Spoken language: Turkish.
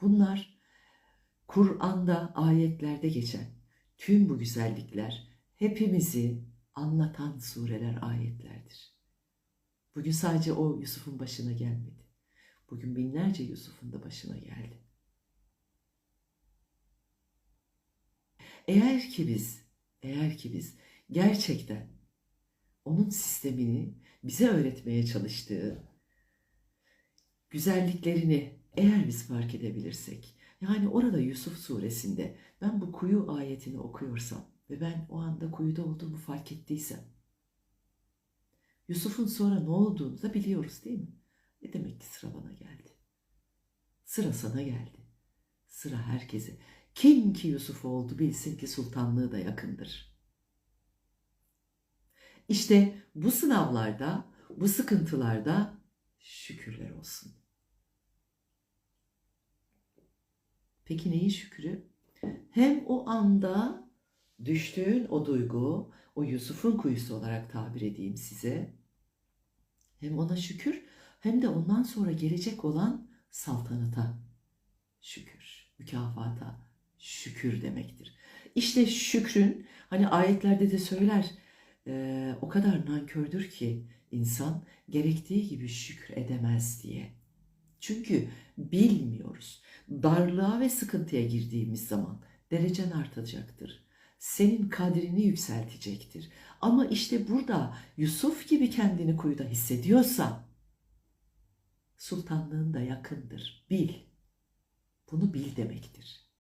Bunlar Kur'an'da ayetlerde geçen tüm bu güzellikler hepimizi anlatan sureler, ayetlerdir. Bugün sadece o Yusuf'un başına gelmedi. Bugün binlerce Yusuf'un da başına geldi. Eğer ki biz, eğer ki biz gerçekten onun sistemini bize öğretmeye çalıştığı güzelliklerini eğer biz fark edebilirsek, yani orada Yusuf suresinde ben bu kuyu ayetini okuyorsam ve ben o anda kuyuda olduğumu fark ettiysem, Yusuf'un sonra ne olduğunu da biliyoruz değil mi? Ne demek ki sıra bana geldi? Sıra sana geldi. Sıra herkese. Kim ki Yusuf oldu bilsin ki sultanlığı da yakındır. İşte bu sınavlarda, bu sıkıntılarda şükürler olsun. Peki neyin şükrü? Hem o anda düştüğün o duygu, o Yusuf'un kuyusu olarak tabir edeyim size. Hem ona şükür hem de ondan sonra gelecek olan saltanata şükür, mükafata şükür demektir. İşte şükrün hani ayetlerde de söyler e, o kadar nankördür ki insan gerektiği gibi şükür edemez diye. Çünkü bilmiyoruz. Darlığa ve sıkıntıya girdiğimiz zaman derecen artacaktır. Senin kadrini yükseltecektir. Ama işte burada Yusuf gibi kendini kuyuda hissediyorsan sultanlığın da yakındır. Bil. Bunu bil demektir.